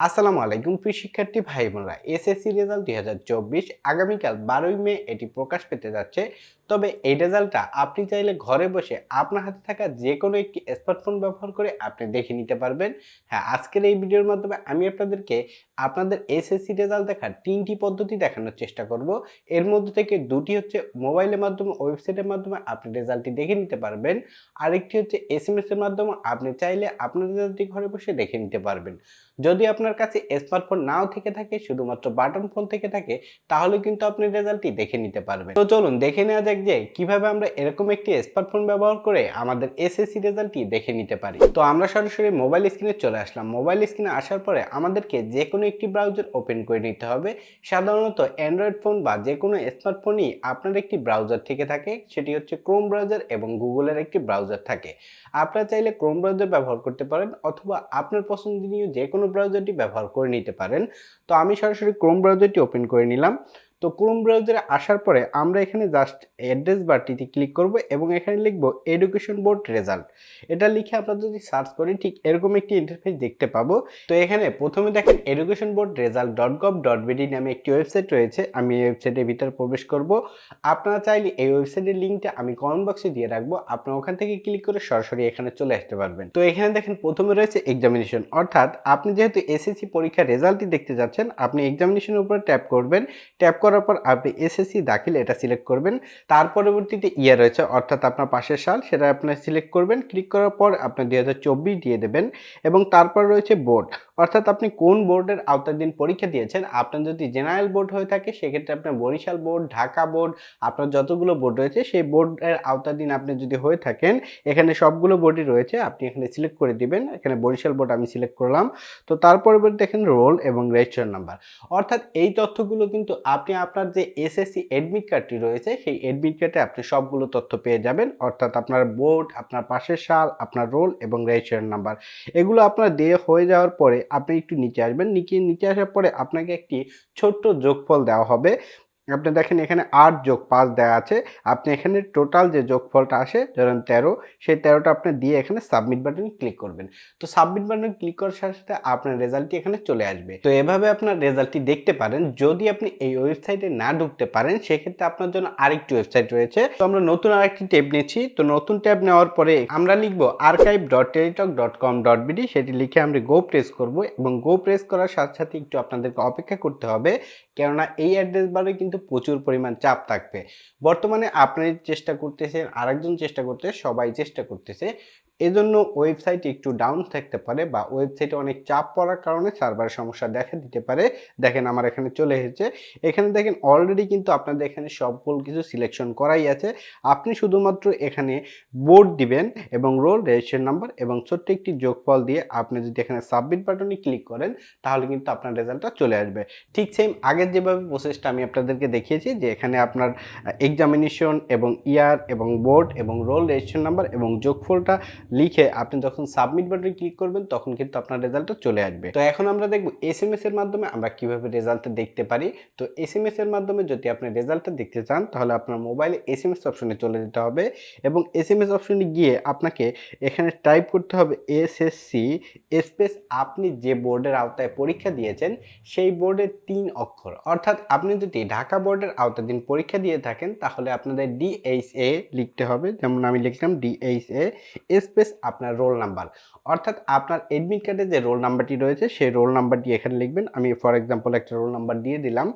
আসসালামু আলাইকুম, প্রিয় শিক্ষার্থী ভাই বোনরা এসএসসি রেজাল্ট দুই হাজার চব্বিশ আগামীকাল বারোই মে এটি প্রকাশ পেতে যাচ্ছে। তবে এই রেজাল্টটা আপনি চাইলে ঘরে বসে আপনার হাতে থাকা যে কোনো একটি স্মার্টফোন ব্যবহার করে আপনি দেখে নিতে পারবেন। হ্যাঁ আজকের এই ভিডিওর মাধ্যমে আমি আপনাদেরকে আপনাদের এসএসসি রেজাল্ট দেখার তিনটি পদ্ধতি দেখানোর চেষ্টা করব। এর মধ্যে থেকে দুটি হচ্ছে মোবাইলের মাধ্যমে, ওয়েবসাইটের মাধ্যমে আপনি রেজাল্টটি দেখে নিতে পারবেন। আরেকটি হচ্ছে এস এম এর মাধ্যমে আপনি চাইলে আপনার রেজাল্টটি ঘরে বসে দেখে নিতে পারবেন। যদি আপনার কাছে স্মার্টফোন নাও থেকে থাকে, শুধুমাত্র বাটন ফোন থেকে থাকে, তাহলে কিন্তু আপনি রেজাল্টটি দেখে নিতে পারবেন। তো চলুন দেখে নেওয়া যাক যে কীভাবে আমরা এরকম একটি স্মার্টফোন ব্যবহার করে আমাদের এসএসসি রেজাল্টটি দেখে নিতে পারি। তো আমরা সরাসরি মোবাইল স্ক্রিনে চলে আসলাম। মোবাইল স্ক্রিনে আসার পরে আমাদেরকে যে কোনো একটি ব্রাউজার ওপেন করে নিতে হবে। সাধারণত অ্যান্ড্রয়েড ফোন বা যে কোনো স্মার্টফোনই আপনার একটি ব্রাউজার থেকে থাকে, সেটি হচ্ছে ক্রোম ব্রাউজার এবং গুগলের একটি ব্রাউজার থাকে। আপনারা চাইলে ক্রোম ব্রাউজার ব্যবহার করতে পারেন, অথবা আপনার পছন্দনীয় যে কোনো ব্রাউজারটি ব্যবহার করে নিতে পারেন। তো আমি সরাসরি ক্রোম ব্রাউজারটি ওপেন করে নিলাম। তো ক্রোম ব্রাউজারে আসার পরে আমরা এখানে জাস্ট অ্যাড্রেস বারটিতে ক্লিক করব এবং এখানে লিখব এডুকেশন বোর্ড রেজাল্ট এটা লিখে আমরা যদি সার্চ করি, ঠিক এরকম একটি ইন্টারফেস দেখতে পাবো। তো এখানে প্রথমে দেখেন education board result dot gov dot BD নামে একটি ওয়েবসাইট রয়েছে। আমি এই ওয়েবসাইটের ভিতরে প্রবেশ করব। আপনারা চাইলে এই ওয়েবসাইটের লিঙ্কটা আমি কমেন্ট বক্সে দিয়ে রাখব। আপনারা ওখান থেকে ক্লিক করে সরাসরি এখানে চলে আসতে পারবেন। তো এখানে দেখেন প্রথমে রয়েছে এক্সামিনেশন অর্থাৎ আপনি যেহেতু এসএসসি পরীক্ষার রেজাল্টটি দেখতে যাচ্ছেন, আপনি এক্সামিনেশনের উপরে ট্যাপ করবেন। ট্যাপ করার পর আপনি এসএসসি দাখিল এটা সিলেক্ট করবেন। তার পরবর্তীতে ইয়ার রয়েছে, অর্থাৎ আপনার পাশের সাল, সেটা আপনি সিলেক্ট করবেন। ক্লিক করার পর আপনি দু হাজার চব্বিশ দিয়ে দেবেন এবং তারপর রয়েছে বোর্ড অর্থাৎ আপনি কোন বোর্ডের আওতাধীন পরীক্ষা দিয়েছেন? আপনার যদি জেনারেল বোর্ড হয়ে থাকে, সেক্ষেত্রে আপনার বরিশাল বোর্ড, ঢাকা বোর্ড, আপনার যতগুলো বোর্ড রয়েছে, সেই বোর্ডের আওতাধীন আপনি যদি হয়ে থাকেন, এখানে সবগুলো বোর্ডই রয়েছে, আপনি এখানে সিলেক্ট করে দিবেন। এখানে বরিশাল বোর্ড আমি সিলেক্ট করলাম। তো তার পরবর্তী দেখেন রোল এবং রেজিস্ট্রেশন নাম্বার অর্থাৎ এই তথ্যগুলো কিন্তু আপনি আপনার যে এসএসসি অ্যাডমিট কার্ডটি রয়েছে, সেই অ্যাডমিট কার্ডে আপনি সবগুলো তথ্য পেয়ে যাবেন। অর্থাৎ আপনার বোর্ড, আপনার পাশের সাল, আপনার রোল এবং রেজিস্ট্রেশন নাম্বার এগুলো আপনার দিয়ে হয়ে যাওয়ার পরে আপনি একটু নিচে আসবেন। নিচে নিচে আসার পরে আপনাকে একটি ছোট্ট যোগফল দেওয়া হবে। আপনি দেখেন এখানে আট যোগ পাঁচ দেওয়া আছে। আপনি এখানে টোটাল যে যোগফলটা আসে, ধরেন তেরো, সেই তেরোটা আপনি দিয়ে এখানে সাবমিট বাটনে ক্লিক করবেন। তো সাবমিট বাটনে ক্লিক করার সাথে সাথে আপনার রেজাল্টটি এখানে চলে আসবে। তো এভাবে আপনার রেজাল্টটি দেখতে পারেন। যদি আপনি এই ওয়েবসাইটে না ঢুকতে পারেন, সেক্ষেত্রে আপনার জন্য আরেকটি ওয়েবসাইট রয়েছে। তো আমরা নতুন আরেকটি ট্যাব নিয়েছি। তো নতুন ট্যাব নেওয়ার পরে আমরা লিখব archive dot Teletalk dot com dot BD সেটি লিখে আমরা গো প্রেস করব এবং গো প্রেস করার সাথে সাথে একটু আপনাদেরকে অপেক্ষা করতে হবে। কেননা এই অ্যাড্রেস বারে কিন্তু প্রচুর পরিমাণ চাপ থাকবে। বর্তমানে আপনি চেষ্টা করতেছেন আরেকজন চেষ্টা করতে সবাই চেষ্টা করতেছে এজন্য ওয়েবসাইট একটু ডাউন থাকতে পারে বা ওয়েবসাইটে অনেক চাপ পড়ার কারণে সার্ভার সমস্যা দেখা দিতে পারে। দেখেন আমার এখানে চলে এসেছে। এখানে দেখেন অলরেডি কিন্তু আপনাদের এখানে সকল কিছু সিলেকশন করাই আছে। আপনি শুধুমাত্র এখানে বোর্ড দিবেন এবং রোল রেজিস্ট্রেশন নাম্বার এবং ছোট্ট একটি যোগফল দিয়ে আপনি যদি এখানে সাবমিট বাটনে ক্লিক করেন, তাহলে কিন্তু আপনার রেজাল্টটা চলে আসবে। ঠিক সেম আগের যেভাবে প্রসেসটা আমি আপনাদেরকে দেখিয়েছি যে এখানে আপনার এক্সামিনেশন এবং ইয়ার এবং বোর্ড এবং রোল রেজিস্ট্রেশন নাম্বার এবং যোগফলটা লিখে আপনি যখন সাবমিট বাটনে ক্লিক করবেন, তখন কিন্তু আপনার রেজাল্টটা চলে আসবে। তো এখন আমরা দেখব এস এম এর মাধ্যমে আমরা কীভাবে রেজাল্টটা দেখতে পারি। তো এস এর মাধ্যমে যদি আপনি রেজাল্টটা দেখতে চান, তাহলে আপনার মোবাইলে এস এম এস অপশনে চলে যেতে হবে এবং এস এম এস অপশনে গিয়ে আপনাকে এখানে টাইপ করতে হবে এস এস সি স্পেস আপনি যে বোর্ডের আওতায় পরীক্ষা দিয়েছেন, সেই বোর্ডের তিন অক্ষর। অর্থাৎ আপনি যদি ঢাকা বোর্ডের আওতাধীন পরীক্ষা দিয়ে থাকেন, তাহলে আপনাদের ডিএইচ এ লিখতে হবে। যেমন আমি লিখলাম ডিএইচ এ স্পেস আপনার রোল নাম্বার অর্থাৎ আপনার এডমিট কার্ডে যে রোল নাম্বারটি রয়েছে, সেই রোল নাম্বারটি এখানে লিখবেন। আমি ফর এক্সাম্পল একটা রোল নাম্বার দিয়ে দিলাম।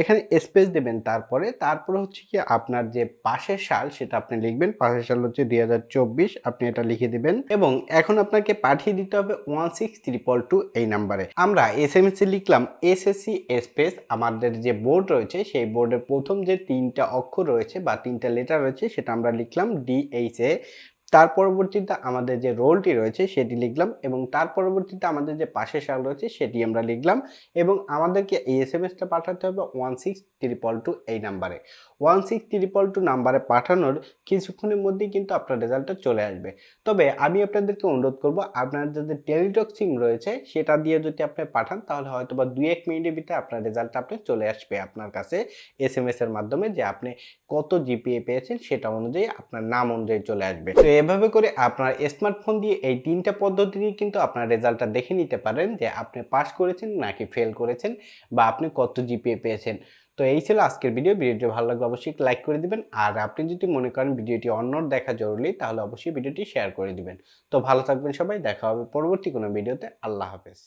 এখানে স্পেস দেবেন তারপরে। তারপরে হচ্ছে কি আপনার যে পাশের সাল, সেটা আপনি লিখবেন। পাশের সাল হচ্ছে দুই হাজার চব্বিশ। আপনি এটা লিখে দেবেন। এবং এখন আপনাকে পাঠিয়ে দিতে হবে ওয়ান সিক্স ট্রিপল টু এই নাম্বারে আমরা এস এম এস লিখলাম এসএসসি স্পেস আমাদের যে বোর্ড রয়েছে, সেই বোর্ডের প্রথম যে তিনটা অক্ষর রয়েছে বা তিনটা লেটার রয়েছে, সেটা আমরা লিখলাম ডিএইচ এ তার পরবর্তীতে আমাদের যে রোলটি রয়েছে সেটি লিখলাম এবং তার পরবর্তীতে আমাদের যে পাশের সাল রয়েছে সেটি আমরা লিখলাম এবং আমাদেরকে এই এস এম এসটা পাঠাতে হবে ওয়ান সিক্স ত্রিপল টু এই নাম্বারে। ওয়ান সিক্স ত্রিপল টু নাম্বারে পাঠানোর কিছুক্ষণের মধ্যেই কিন্তু আপনার রেজাল্টটা চলে আসবে। তবে আমি আপনাদেরকে অনুরোধ করব, আপনার যাদের টেলিটক সিম রয়েছে, সেটা দিয়ে যদি আপনি পাঠান, তাহলে হয়তো বা দুই এক মিনিটের ভিতরে আপনার রেজাল্টটা আপনি চলে আসবে আপনার কাছে এস এম এস এর মাধ্যমে যে আপনি কত জিপিএ পেয়েছেন, সেটা অনুযায়ী আপনার নাম অনুযায়ী চলে আসবে। তো এভাবে করে আপনার স্মার্টফোন দিয়ে এই তিনটা পদ্ধতি দিয়ে কিন্তু আপনার রেজাল্টটা দেখে নিতে পারেন যে আপনি পাস করেছেন নাকি ফেল করেছেন বা আপনি কত জিপিএ পেয়েছেন। তো এই ছিল আজকের ভিডিও ভিডিওটি ভালো লাগলে অবশ্যই লাইক করে দিবেন। আর আপনি যদি মনে করেন ভিডিওটি অন্যর দেখা জরুরি, তাহলে অবশ্যই ভিডিওটি শেয়ার করে দিবেন। তো ভালো থাকবেন সবাই। দেখা হবে পরবর্তী কোনো ভিডিওতে আল্লাহ হাফেজ।